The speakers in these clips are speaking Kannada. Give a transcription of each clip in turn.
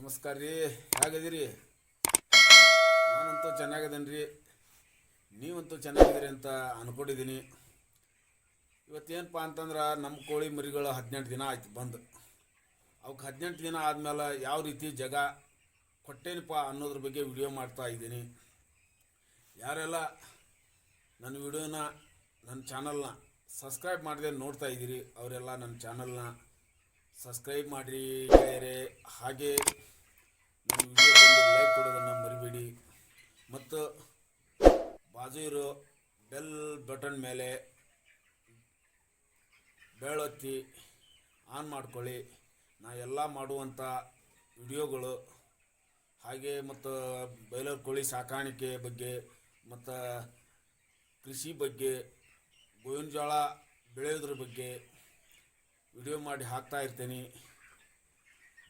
ನಮಸ್ಕಾರ ರೀ. ಹೇಗದಿರಿ ನಾನಂತೂ ಚೆನ್ನಾಗಿದ್ದೇನೆ ರೀ ನೀವಂತೂ ಚೆನ್ನಾಗಿದ್ದೀರಿ ಅಂತ ಅನ್ಕೊಂಡಿದ್ದೀನಿ. ಇವತ್ತೇನಪ್ಪ ಅಂತಂದ್ರೆ ನಮ್ಮ ಕೋಳಿ ಮರಿಗಳು ಹದಿನೆಂಟು ದಿನ ಆಯ್ತು ಬಂದು. ಅವಕ್ಕೆ ಹದಿನೆಂಟು ದಿನ ಆದಮೇಲೆ ಯಾವ ರೀತಿ ಜಗ ಕೊಟ್ಟೇನಪ್ಪ ಅನ್ನೋದ್ರ ಬಗ್ಗೆ ವಿಡಿಯೋ ಮಾಡ್ತಾ ಇದ್ದೀನಿ. ಯಾರೆಲ್ಲ ನನ್ನ ವಿಡಿಯೋನ, ನನ್ನ ಚಾನಲ್ನ ಸಬ್ಸ್ಕ್ರೈಬ್ ಮಾಡಿದೆ ನೋಡ್ತಾ ಇದ್ದೀರಿ, ಅವರೆಲ್ಲ ನನ್ನ ಚಾನಲ್ನ ಸಬ್ಸ್ಕ್ರೈಬ್ ಮಾಡಿರಿ ಗೆಳೆಯರೆ ಹಾಗೆ ನನ್ನ ವಿಡಿಯೋಗೊಂದು ಲೈಕ್ ಕೊಡೋದನ್ನು ಮರಿಬೇಡಿ. ಮತ್ತು ಬಾಜು ಇರೋ ಬೆಲ್ ಬಟನ್ ಮೇಲೆ ಬೆಳೊತ್ತಿ ಆನ್ ಮಾಡ್ಕೊಳ್ಳಿ. ನಾ ಎಲ್ಲ ಮಾಡುವಂಥ ವಿಡಿಯೋಗಳು ಹಾಗೆ ಮತ್ತು ಬೈಲರ್ ಕೋಳಿ ಸಾಕಾಣಿಕೆ ಬಗ್ಗೆ ಮತ್ತು ಕೃಷಿ ಬಗ್ಗೆ, ಗೋವಿನ ಜೋಳ ಬೆಳೆಯೋದ್ರ ಬಗ್ಗೆ ವಿಡಿಯೋ ಮಾಡಿ ಹಾಕ್ತಾ ಇರ್ತೀನಿ.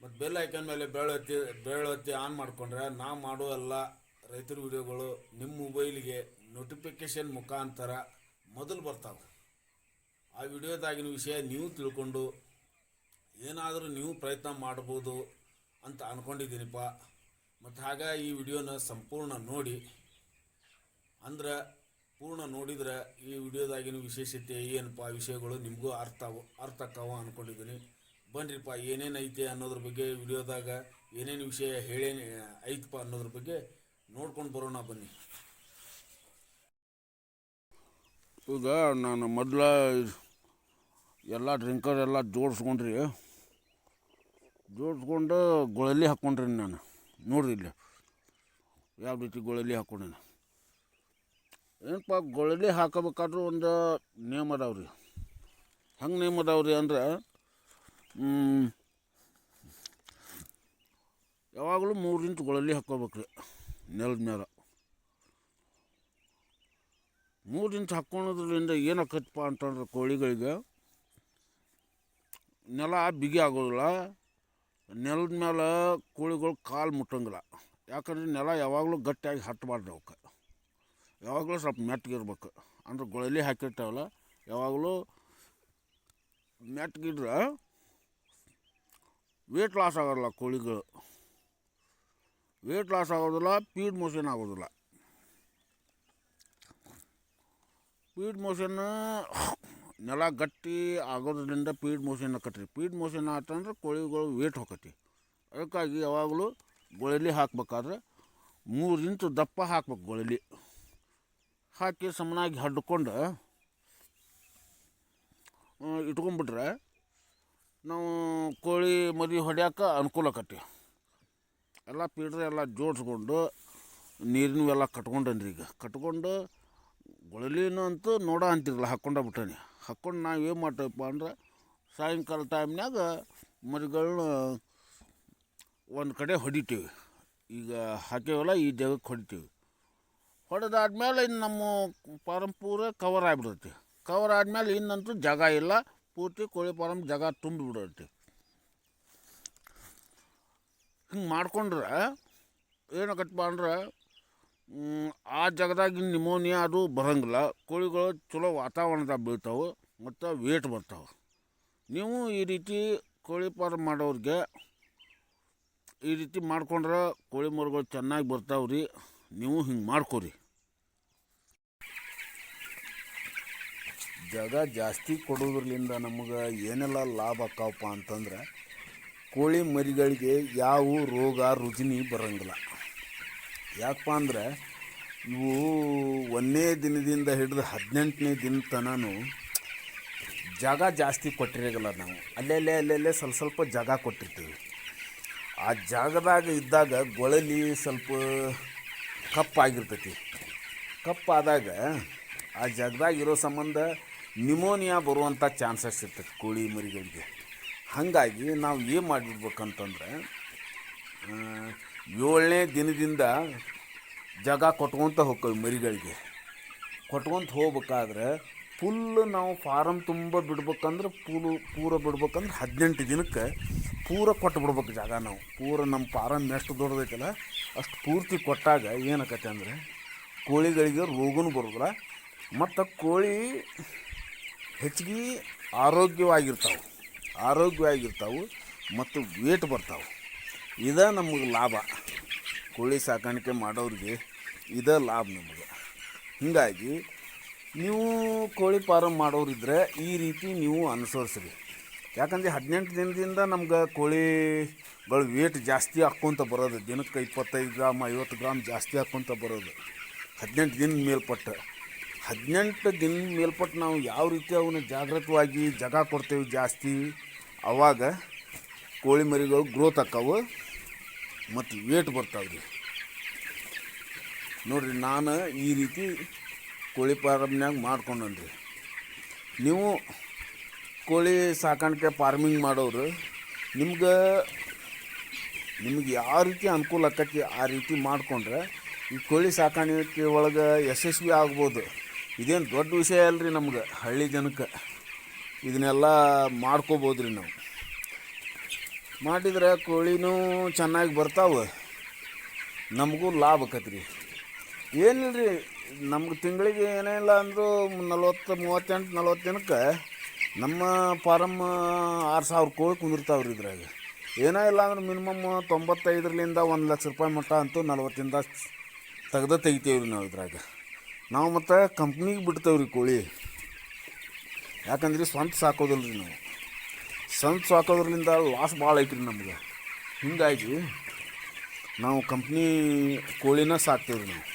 ಮತ್ತು ಬೆಲ್ ಐಕನ್ ಮೇಲೆ ಬೆಳೊತ್ತಿ ಬೆಳೊತ್ತಿ ಆನ್ ಮಾಡಿಕೊಂಡ್ರೆ ನಾ ಮಾಡೋ ಎಲ್ಲ ರೈತರ ವಿಡಿಯೋಗಳು ನಿಮ್ಮ ಮೊಬೈಲಿಗೆ ನೋಟಿಫಿಕೇಷನ್ ಮುಖಾಂತರ ಮೊದಲು ಬರ್ತಾವೆ. ಆ ವಿಡಿಯೋದಾಗಿನ ವಿಷಯ ನೀವು ತಿಳ್ಕೊಂಡು ಏನಾದರೂ ನೀವು ಪ್ರಯತ್ನ ಮಾಡ್ಬೋದು ಅಂತ ಅಂದ್ಕೊಂಡಿದ್ದೀನಿಪ್ಪ ಮತ್ತು ಹಾಗ ಈ ವಿಡಿಯೋನ ಸಂಪೂರ್ಣ ನೋಡಿ. ಅಂದ್ರೆ ಪೂರ್ಣ ನೋಡಿದ್ರೆ ಈ ವಿಡಿಯೋದಾಗಿನ ವಿಶೇಷತೆ ಏನಪ್ಪ ವಿಷಯಗಳು ನಿಮಗೂ ಅರ್ಥ ಅರ್ಥ ಆಕಾವ ಅಂದ್ಕೊಂಡಿದ್ದೀನಿ ಬನ್ನಿರಿಪ್ಪ ಏನೇನು ಐತೆ ಅನ್ನೋದ್ರ ಬಗ್ಗೆ ವಿಡಿಯೋದಾಗ ಏನೇನು ವಿಷಯ ಹೇಳೇನು ಐತಪ್ಪ ಅನ್ನೋದ್ರ ಬಗ್ಗೆ ನೋಡ್ಕೊಂಡು ಬರೋಣ ಬನ್ನಿ. ಈಗ ನಾನು ಮೊದಲ ಎಲ್ಲ ಡ್ರಿಂಕರ್ ಎಲ್ಲ ಜೋಡಿಸ್ಕೊಂಡ್ರಿ, ಜೋಡಿಸ್ಕೊಂಡು ಗೊಳಲಿ ಹಾಕ್ಕೊಂಡ್ರಿ ನಾನು, ನೋಡ್ರಿ ಇಲ್ಲಿ. ಯಾವ ರೀತಿ ಗೊಳಲಿ ಹಾಕ್ಕೊಂಡೇನೆ ಏನಪ್ಪ ಗೊಳಲಿ ಹಾಕಬೇಕಾದ್ರೂ ಒಂದು ನಿಯಮ ಅದಾವ ರೀ. ಹೆಂಗೆ ನಿಯಮ ಅದಾವ ರೀ ಅಂದ್ರೆ ಯಾವಾಗಲೂ ಮೂರು ಇಂಚ್ ಗೊಳಲಿ ಹಾಕ್ಕೋಬೇಕು ರೀ, ನೆಲದ ಮೇಲೆ ಮೂರು ಇಂಚ್ ಹಾಕ್ಕೊಳೋದ್ರಿಂದ ಏನಾಕತ್ತಪ್ಪ ಅಂತಂದ್ರೆ ಕೋಳಿಗಳಿಗೆ ನೆಲ ಬಿಗಿ ಆಗೋದಿಲ್ಲ, ನೆಲದ ಮೇಲೆ ಕೋಳಿಗಳು ಕಾಲು ಮುಟ್ಟಂಗಿಲ್ಲ. ಯಾಕಂದ್ರೆ ನೆಲ ಯಾವಾಗಲೂ ಗಟ್ಟಿಯಾಗಿ ಹತ್ತಬಾರ್ದು ಅವಕ್ಕೆ ಯಾವಾಗಲೂ ಸ್ವಲ್ಪ ಮೆತ್ತಗಿರ್ಬೇಕು ಅಂದ್ರೆ ಗೊಳಲಿ ಹಾಕಿರ್ತಾವಲ್ಲ, ಯಾವಾಗಲೂ ಮೆತ್ತಗಿದ್ರೆ ವೇಟ್ ಲಾಸ್ ಆಗೋಲ್ಲ ಕೋಳಿಗಳು. ವೇಟ್ ಲಾಸ್ ಆಗೋದಿಲ್ಲ ಪೀಡ್ ಮೋಷನ್ ಆಗೋದಿಲ್ಲ. ಪೀಡ್ ಮೋಷನ್ ನೆಲ ಗಟ್ಟಿ ಆಗೋದ್ರಿಂದ ಪೀಡ್ ಮೋಷನ್ ಆಕತ್ರಿ. ಪೀಡ್ ಮೋಷನ್ ಆತಂದ್ರೆ ಕೋಳಿಗಳು ವೇಟ್ ಹೋಗತಿ ಅದಕ್ಕಾಗಿ ಯಾವಾಗಲೂ ಗೊಳಲಿ ಹಾಕ್ಬೇಕಾದ್ರೆ ಮೂರು ಇಂಚು ದಪ್ಪ ಹಾಕ್ಬೇಕು ಗೊಳಲಿ. ಹಾಕಿ ಸಮನಾಗಿ ಹಡ್ಕೊಂಡು ಇಟ್ಕೊಂಡ್ಬಿಟ್ರೆ ನಾವು ಕೋಳಿ ಮರಿ ಹೊಡ್ಯಾಕ ಅನುಕೂಲ ಆಕತಿ ಎಲ್ಲ ಪೀಡ್ರೆ ಎಲ್ಲ ಜೋಡಿಸ್ಕೊಂಡು ನೀರಿನವೆಲ್ಲ ಕಟ್ಕೊಂಡನ್ರಿ ಈಗ. ಕಟ್ಕೊಂಡು ಗೊಳಲಿನೂ ಅಂತೂ ನೋಡ ಅಂತಿರಲ್ಲ ಹಾಕ್ಕೊಂಡ ಬಿಟ್ಟಾನೆ. ಹಾಕ್ಕೊಂಡು ನಾವು ಏನು ಮಾಡ್ತೇವಪ್ಪ ಅಂದ್ರೆ ಸಾಯಂಕಾಲ ಟೈಮ್ನಾಗ ಮರಿಗಳನ್ನ ಒಂದು ಕಡೆ ಹೊಡಿತೀವಿ. ಈಗ ಹಾಕೇವಲ್ಲ, ಈ ಜಾಗಕ್ಕೆ ಹೊಡಿತೀವಿ. ಹೊಡೆದಾದ್ಮೇಲೆ ಇನ್ನು ನಮ್ಮ ಫಾರಮ್ ಪೂರ ಕವರ್ ಆಗಿಬಿಡುತ್ತೆ. ಕವರ್ ಆದಮೇಲೆ ಇನ್ನಂತೂ ಜಾಗ ಇಲ್ಲ. ಪೂರ್ತಿ ಕೋಳಿ ಫಾರಮ್ ಜಾಗ ತುಂಬಿಬಿಡುತ್ತೆ ಬಿಡೈತಿ ಹಿಂಗೆ ಮಾಡಿಕೊಂಡ್ರೆ ಏನಾಗತ್ತಪ್ಪ ಅಂದ್ರೆ ಆ ಜಾಗದಾಗ ನಿಮೋನಿಯಾ ಅದು ಬರೋಂಗಿಲ್ಲ. ಕೋಳಿಗಳು ಚಲೋ ವಾತಾವರಣದಾಗ ಬೀಳ್ತಾವೆ ಮತ್ತು ವೇಟ್ ಬರ್ತಾವೆ. ನೀವು ಈ ರೀತಿ ಕೋಳಿ ಫಾರ್ಮ್ ಮಾಡೋರಿಗೆ ಈ ರೀತಿ ಮಾಡ್ಕೊಂಡ್ರೆ ಕೋಳಿ ಮರಿಗಳು ಚೆನ್ನಾಗಿ ಬರ್ತಾವೆ ರೀ ನೀವು ಹಿಂಗೆ ಮಾಡ್ಕೊರಿ. ಜಾಗ ಜಾಸ್ತಿ ಕೊಡೋದ್ರಲಿಂದ ನಮಗೆ ಏನೆಲ್ಲ ಲಾಭ ಆಕ್ಕಾವಪ್ಪ ಅಂತಂದ್ರೆ ಕೋಳಿ ಮರಿಗಳಿಗೆ ಯಾವ ರೋಗ, ರುಜಿನಿ ಬರೋಂಗಿಲ್ಲ. ಯಾಕಪ್ಪ ಅಂದ್ರೆ ಇವು ಒಂದನೇ ದಿನದಿಂದ ಹಿಡಿದು ಹದಿನೆಂಟನೇ ದಿನ ತನೂ ಜಾಗ ಜಾಸ್ತಿ ಕೊಟ್ಟಿರೋಲ್ಲ ನಾವು. ಅಲ್ಲೆಲ್ಲೇ ಅಲ್ಲೆಲ್ಲೇ ಸ್ವಲ್ಪ ಸ್ವಲ್ಪ ಜಾಗ ಕೊಟ್ಟಿರ್ತೀವಿ. ಆ ಜಾಗದಾಗ ಇದ್ದಾಗ ಗೊಳಲಿ ಸ್ವಲ್ಪ ಕಪ್ಪಾಗಿರ್ತೈತಿ. ಕಪ್ಪಾದಾಗ ಆ ಜಾಗದಾಗ ಇರೋ ಸಂಬಂಧ ನಿಮೋನಿಯಾ ಬರುವಂಥ ಚಾನ್ಸಸ್ ಇರ್ತೈತಿ ಕೋಳಿ ಮರಿಗಳಿಗೆ. ಹಾಗಾಗಿ ನಾವು ಏನು ಮಾಡಿಬಿಡ್ಬೇಕಂತಂದ್ರೆ ಏಳನೇ ದಿನದಿಂದ ಜಾಗ ಕೊಟ್ಕೊತ ಹೋಗ್ತೇವೆ ಮರಿಗಳಿಗೆ. ಕೊಟ್ಕೊಂತ ಹೋಗ್ಬೇಕಾದ್ರೆ ಫುಲ್ ನಾವು ಫಾರಮ್ ತುಂಬ ಬಿಡ್ಬೇಕಂದ್ರೆ ಪೂಲ್ ಪೂರ ಬಿಡ್ಬೇಕಂದ್ರೆ ಹದಿನೆಂಟು ದಿನಕ್ಕೆ ಪೂರ ಕೊಟ್ಟು ಬಿಡ್ಬೇಕು ಜಾಗ ನಾವು. ಪೂರ ನಮ್ಮ ಫಾರಮ್ ಎಷ್ಟು ದೊಡ್ಡದೈತಲ್ಲ ಅಷ್ಟು ಪೂರ್ತಿ ಕೊಟ್ಟಾಗ ಏನಾಕತ್ತೆ ಅಂದರೆ ಕೋಳಿಗಳಿಗೆ ರೋಗನೂ ಬರೋದಿಲ್ಲ. ಮತ್ತು ಕೋಳಿ ಹೆಚ್ಚಿಗೆ ಆರೋಗ್ಯವಾಗಿರ್ತಾವೆ. ಆರೋಗ್ಯವಾಗಿರ್ತಾವೆ ಮತ್ತು ವೇಟ್ ಬರ್ತಾವೆ. ಇದೇ ನಮಗೆ ಲಾಭ. ಕೋಳಿ ಸಾಕಾಣಿಕೆ ಮಾಡೋರಿಗೆ ಇದೇ ಲಾಭ ನಮಗೆ. ಹೀಗಾಗಿ ನೀವು ಕೋಳಿ ಫಾರಮ್ ಮಾಡೋರಿದ್ರೆ ಈ ರೀತಿ ನೀವು ಅನುಸರಿಸ್ರಿ. ಯಾಕಂದ್ರೆ ಹದಿನೆಂಟು ದಿನದಿಂದ ನಮ್ಗೆ ಕೋಳಿಗಳು ವೇಟ್ ಜಾಸ್ತಿ ಹಾಕ್ಕೊತ ಬರೋದು. ದಿನಕ್ಕೆ ಇಪ್ಪತ್ತೈದು ಗ್ರಾಮ್, ಐವತ್ತು ಗ್ರಾಮ್ ಜಾಸ್ತಿ ಹಾಕ್ಕೊತ ಬರೋದು. ಹದಿನೆಂಟು ದಿನದ ಮೇಲ್ಪಟ್ಟು. ಹದಿನೆಂಟು ದಿನ ಮೇಲ್ಪಟ್ಟು ನಾವು ಯಾವ ರೀತಿ ಅವನ್ನ ಜಾಗೃತವಾಗಿ ಜಾಗ ಕೊಡ್ತೇವೆ ಜಾಸ್ತಿ ಆವಾಗ ಕೋಳಿ ಮರಿಗಳು ಗ್ರೋತ್ ಆಕ್ಕಾವು ಮತ್ತು ವೇಟ್ ಬರ್ತಾವೆ ರೀ ನೋಡಿರಿ, ನಾನು ಈ ರೀತಿ ಕೋಳಿ ಫಾರಮ್ನ್ಯಾಗ ಮಾಡ್ಕೊಂಡನ್ರಿ. ನೀವು ಕೋಳಿ ಸಾಕಾಣಿಕೆ ಫಾರ್ಮಿಂಗ್ ಮಾಡೋರು, ನಿಮ್ಗೆ ನಿಮ್ಗೆ ಯಾವ ರೀತಿ ಅನುಕೂಲ ಆಕತಿ ಆ ರೀತಿ ಮಾಡಿಕೊಂಡ್ರೆ ಈ ಕೋಳಿ ಸಾಕಾಣಿಕೆ ಒಳಗೆ ಯಶಸ್ವಿ ಆಗ್ಬೋದು. ಇದೇನು ದೊಡ್ಡ ವಿಷಯ ಅಲ್ರಿ ನಮ್ಗೆ, ಹಳ್ಳಿ ಜನಕ್ಕೆ. ಇದನ್ನೆಲ್ಲ ಮಾಡ್ಕೋಬೋದು ರೀ ನಾವು. ಮಾಡಿದ್ರೆ ಕೋಳಿನೂ ಚೆನ್ನಾಗಿ ಬರ್ತಾವೆ. ನಮಗೂ ಲಾಭ ಆಕತ್ರಿ. ಏನಿಲ್ಲ ರೀ ನಮ್ಗೆ ತಿಂಗಳಿಗೆ ಏನಿಲ್ಲ ಅಂದರೂ ನಲ್ವತ್ತು, ಮೂವತ್ತೆಂಟು, ನಲ್ವತ್ತು ದಿನಕ್ಕೆ ನಮ್ಮ ಫಾರಮ್ ಆರು ಸಾವಿರ ಕೋಳಿ ಕುಂದಿರ್ತಾವೆ ರೀ ಇದ್ರಾಗ. ಏನೋ ಇಲ್ಲ ಅಂದ್ರೆ ಮಿನಿಮಮ್ ತೊಂಬತ್ತೈದರಿಂದ ಒಂದು ಲಕ್ಷ ರೂಪಾಯಿ ಮಟ್ಟ ಅಂತೂ ನಲ್ವತ್ತಿಂದ ತೆಗ್ದು ತೆಗಿತೀವಿ ರೀ ನಾವು ಇದ್ರಾಗ. ನಾವು ಮತ್ತು ಕಂಪ್ನಿಗೆ ಬಿಡ್ತೇವೆ ರೀ ಕೋಳಿ. ಯಾಕಂದ್ರೆ ಸ್ವಂತ ಸಾಕೋದಿಲ್ಲ ರೀ ನಾವು. ಸ್ವಂತ ಸಾಕೋದ್ರಿಂದ ಲಾಸ್ ಭಾಳ ಐತ್ರಿ ನಮ್ಗೆ. ಹೀಗಾಗಿ ನಾವು ಕಂಪ್ನಿ ಕೋಳಿನ ಸಾಕ್ತೇವೆ ರೀ ನಾವು.